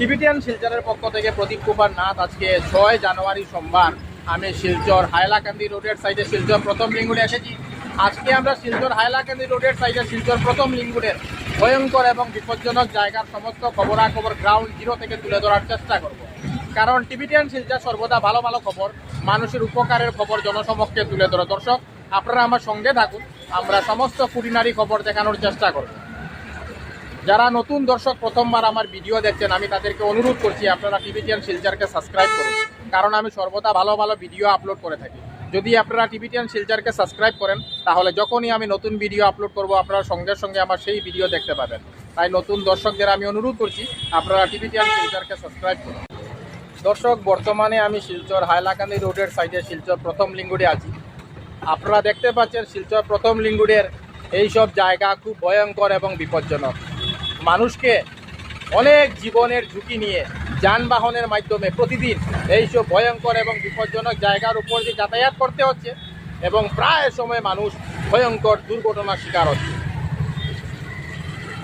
Tibetan শিলচরের পক্ষ থেকে প্রদীপ কুমার নাথ আজকে ছয় জানুয়ারি সোমবার, আমি শিলচর হাইলাকান্দি রোডের সাইডে শিলচর প্রথম লিঙ্গুড়ে এসেছি। আজকে আমরা শিলচর হাইলাকান্দি রোডের সাইডে শিলচর প্রথম লিঙ্গুড়ের ভয়ঙ্কর এবং বিপজ্জনক জায়গার সমস্ত খবরাখবর গ্রাউন্ড জিরো থেকে তুলে ধরার চেষ্টা করব। কারণ টিবিটিয়ান শিলচর সর্বদা ভালো ভালো খবর, মানুষের উপকারের খবর জনসমক্ষে তুলে ধরে। দর্শক, আপনারা আমার সঙ্গে থাকুন, আমরা সমস্ত কুটিনারি খবর দেখানোর চেষ্টা করব। যারা নতুন দর্শক প্রথমবার আমার ভিডিও দেখছেন, আমি তাদেরকে অনুরোধ করছি, আপনারা টিভিটিয়ান শিলচারকে সাবস্ক্রাইব করুন। কারণ আমি সর্বদা ভালো ভালো ভিডিও আপলোড করে থাকি। যদি আপনারা টিভিটিয়ান শিলচারকে সাবস্ক্রাইব করেন, তাহলে যখনই আমি নতুন ভিডিও আপলোড করব, আপনারা সঙ্গে সঙ্গে আমার সেই ভিডিও দেখতে পাবেন। তাই নতুন দর্শকদের আমি অনুরোধ করছি, আপনারা টিভিটিয়ান শিলচারকে সাবস্ক্রাইব করুন। দর্শক, বর্তমানে আমি শিলচর হাইলাকান্দি রোডের সাইডে শিলচর প্রথম লিঙ্গুড়ে আছি। আপনারা দেখতে পাচ্ছেন, শিলচর প্রথম লিঙ্গুড়ের এইসব জায়গা খুব ভয়ঙ্কর এবং বিপজ্জনক। মানুষকে অনেক জীবনের ঝুঁকি নিয়ে যানবাহনের মাধ্যমে প্রতিদিন এইসব ভয়ঙ্কর এবং বিপজ্জনক জায়গার উপর দিয়ে যাতায়াত করতে হচ্ছে এবং প্রায় সময় মানুষ ভয়ঙ্কর দুর্ঘটনার শিকার হচ্ছে।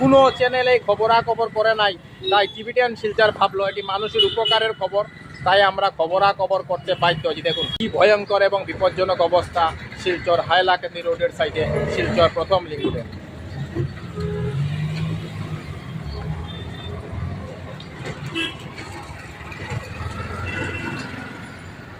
কোনো চ্যানেলে খবরাখবর করে নাই, তাই টিভিটিয়ান শিলচার ভাবলো এটি মানুষের উপকারের খবর, তাই আমরা খবরাখবর করতে বাধ্য হচ্ছি। দেখুন, কি ভয়ঙ্কর এবং বিপজ্জনক অবস্থা শিলচর হাইলাকান্দি রোডের সাইডে শিলচর প্রথম লিঙ্গুডে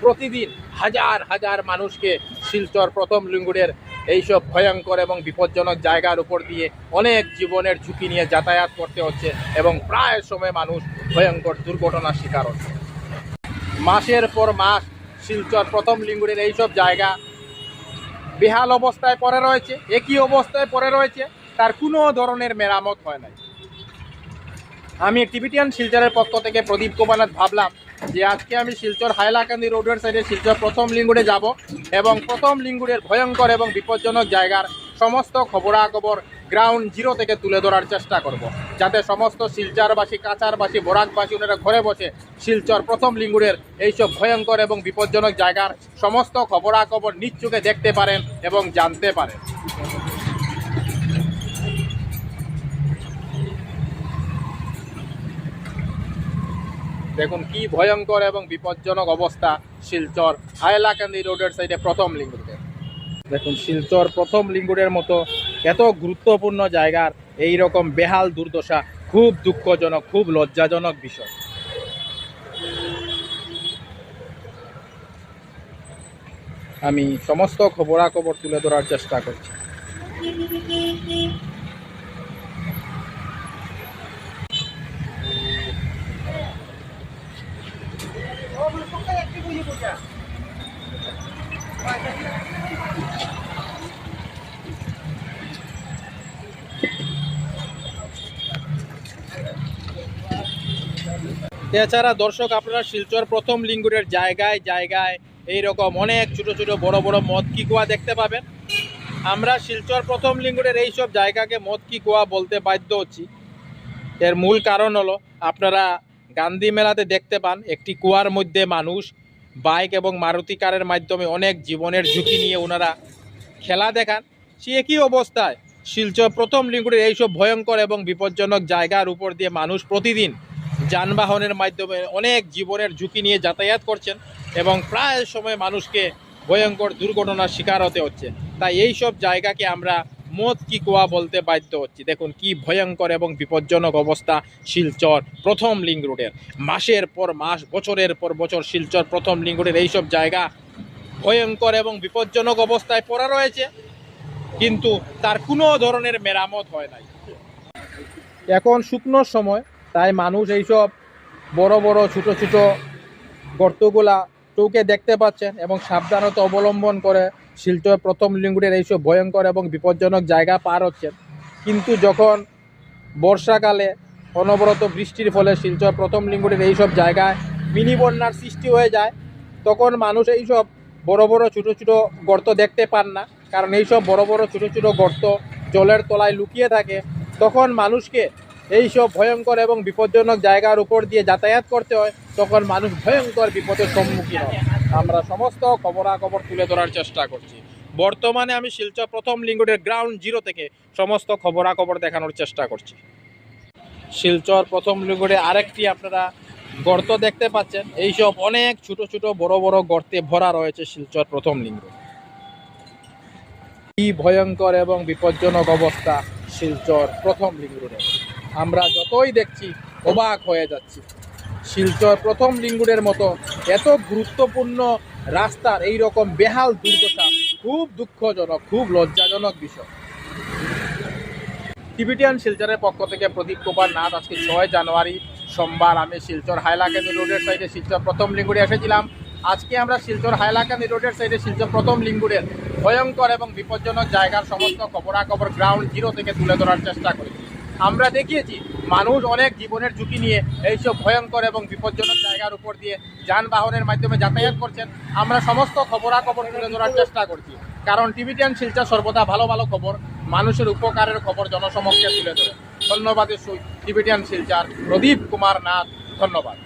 প্রতিদিন হাজার হাজার মানুষকে শিলচর প্রথম লিঙ্গুড়ের এইসব ভয়ঙ্কর এবং বিপজ্জনক জায়গার উপর দিয়ে অনেক জীবনের ঝুঁকি নিয়ে যাতায়াত করতে হচ্ছে এবং প্রায় সময় মানুষ ভয়ঙ্কর দুর্ঘটনার শিকার হচ্ছে। মাসের পর মাস শিলচর প্রথম লিঙ্গুড়ের এইসব জায়গা বেহাল অবস্থায় পড়ে রয়েছে, একই অবস্থায় পড়ে রয়েছে, তার কোনো ধরনের মেরামত হয় নাই। আমি টিবিটিয়ান শিলচরের পক্ষ থেকে প্রদীপ কুমারনাথ ভাবলাম যে আজকে আমি শিলচর হাইলাকান্দি রোডের সাইডে শিলচর প্রথম লিঙ্গুড়ে যাব এবং প্রথম লিঙ্গুড়ের ভয়ঙ্কর এবং বিপজ্জনক জায়গার সমস্ত খবরাখবর গ্রাউন্ড জিরো থেকে তুলে ধরার চেষ্টা করব। যাতে সমস্ত শিলচরবাসী কাছারবাসী বরাকবাসী ওনারা ঘরে বসে শিলচর প্রথম লিঙ্গুড়ের এইসব ভয়ঙ্কর এবং বিপজ্জনক জায়গার সমস্ত খবরাখবর চোখে দেখতে পারেন এবং জানতে পারেন দেখুন কি ভয়ঙ্কর এবং বিপজ্জনক অবস্থা শিলচর হাইলাকান্দি রোডের সাইডে প্রথম লিঙ্গুড়ে দেখুন শিলচর প্রথম লিঙ্গুড়ের মতো এত গুরুত্বপূর্ণ জায়গার এই রকম বেহাল দুর্দশা, খুব দুঃখজনক, খুব লজ্জাজনক বিষয়। আমি সমস্ত খবরাখবর তুলে ধরার চেষ্টা করছি। এছাড়া দর্শক, আপনারা শিলচর প্রথম লিঙ্গুরের জায়গায় জায়গায় এই রকম অনেক ছোট ছোট বড় বড় মদ কি কুয়া দেখতে পাবেন। আমরা শিলচর প্রথম লিঙ্গুরের এইসব জায়গাকে মদ কি কুয়া বলতে বাধ্য হচ্ছি। এর মূল কারণ হলো, আপনারা গান্ধী মেলাতে দেখতে পান, একটি কুয়ার মধ্যে মানুষ বাইক এবং মারুতি কারের মাধ্যমে অনেক জীবনের ঝুঁকি নিয়ে ওনারা খেলা দেখান। সে একই অবস্থায় শিলচর প্রথম লিঙ্গুরের এইসব ভয়ঙ্কর এবং বিপজ্জনক জায়গার উপর দিয়ে মানুষ প্রতিদিন যানবাহনের মাধ্যমে অনেক জীবনের ঝুঁকি নিয়ে যাতায়াত করছেন এবং প্রায় সময় মানুষকে ভয়ঙ্কর দুর্ঘটনার শিকার হতে হচ্ছে। তাই এই সব জায়গাকে আমরা মদ কি কুয়া বলতে বাধ্য হচ্ছি। দেখুন, কি ভয়ঙ্কর এবং বিপজ্জনক অবস্থা শিলচর প্রথম লিঙ্ক রোডের। মাসের পর মাস, বছরের পর বছর শিলচর প্রথম লিঙ্ক রোডের এইসব জায়গা ভয়ঙ্কর এবং বিপজ্জনক অবস্থায় পড়া রয়েছে, কিন্তু তার কোনো ধরনের মেরামত হয় নাই। এখন শুকনোর সময়, তাই মানুষ এইসব বড় বড় ছোট ছোট গর্তগুলা চৌকে দেখতে পাচ্ছেন এবং সাবধানতা অবলম্বন করে শিলচর প্রথম লিঙ্গুরের এইসব ভয়ঙ্কর এবং বিপজ্জনক জায়গা পার হচ্ছেন। কিন্তু যখন বর্ষাকালে অনবরত বৃষ্টির ফলে শিলচর প্রথম লিঙ্গুরের এইসব জায়গায় মিনি বন্যার সৃষ্টি হয়ে যায়, তখন মানুষ এইসব বড় বড় ছোট ছোট গর্ত দেখতে পান না। কারণ এইসব বড় বড় ছোট ছোট গর্ত জলের তলায় লুকিয়ে থাকে। তখন মানুষকে এইসব ভয়ঙ্কর এবং বিপজ্জনক জায়গার উপর দিয়ে যাতায়াত করতে হয়। তখন মানুষ ভয়ঙ্কর বিপদের সম্মুখীন হয়। আমরা সমস্ত খবরাখবর তুলে ধরার চেষ্টা করছি। বর্তমানে আমি শিলচর প্রথম লিঙ্গুরের গ্রাউন্ড জিরো থেকে সমস্ত খবরাখবর দেখানোর চেষ্টা করছি। শিলচর প্রথম লিঙ্গুরে আরেকটি আপনারা গর্ত দেখতে পাচ্ছেন। এইসব অনেক ছোট ছোট বড় বড় গর্তে ভরা রয়েছে শিলচর প্রথম লিঙ্গ। কি ভয়ঙ্কর এবং বিপজ্জনক অবস্থা শিলচর প্রথম লিঙ্গ আমরা যতই দেখছি, অবাক হয়ে যাচ্ছি। শিলচর প্রথম লিঙ্গুরের মতো এত গুরুত্বপূর্ণ রাস্তার এই রকম বেহাল দুর্দশা খুব দুঃখজনক, খুব লজ্জাজনক বিষয়। টিবিটিয়ান শিলচরের পক্ষ থেকে প্রদীপ কুমার নাথ আজকে ছয় জানুয়ারি সোমবার আমি শিলচর হাইলাকান্দি রোডের সাইডে শিলচর প্রথম লিঙ্গুরে এসেছিলাম। আজকে আমরা শিলচর হাইলাকান্দি রোডের সাইডে শিলচর প্রথম লিঙ্গুরের ভয়ঙ্কর এবং বিপজ্জনক জায়গার সমস্ত খবরাখবর গ্রাউন্ড জিরো থেকে তুলে ধরার চেষ্টা করেছি আমরা দেখিয়েছি, মানুষ অনেক জীবনের ঝুঁকি নিয়ে এইসব ভয়ঙ্কর এবং বিপজ্জনক জায়গার উপর দিয়ে যানবাহনের মাধ্যমে যাতায়াত করছেন। আমরা সমস্ত খবরাখবর তুলে ধরার চেষ্টা করছি। কারণ টিভি টেন শিলচর সর্বদা ভালো ভালো খবর, মানুষের উপকারের খবর জনসমক্ষে তুলে ধরে। ধন্যবাদ টেন শিলচার প্রদীপ কুমার নাথ। ধন্যবাদ।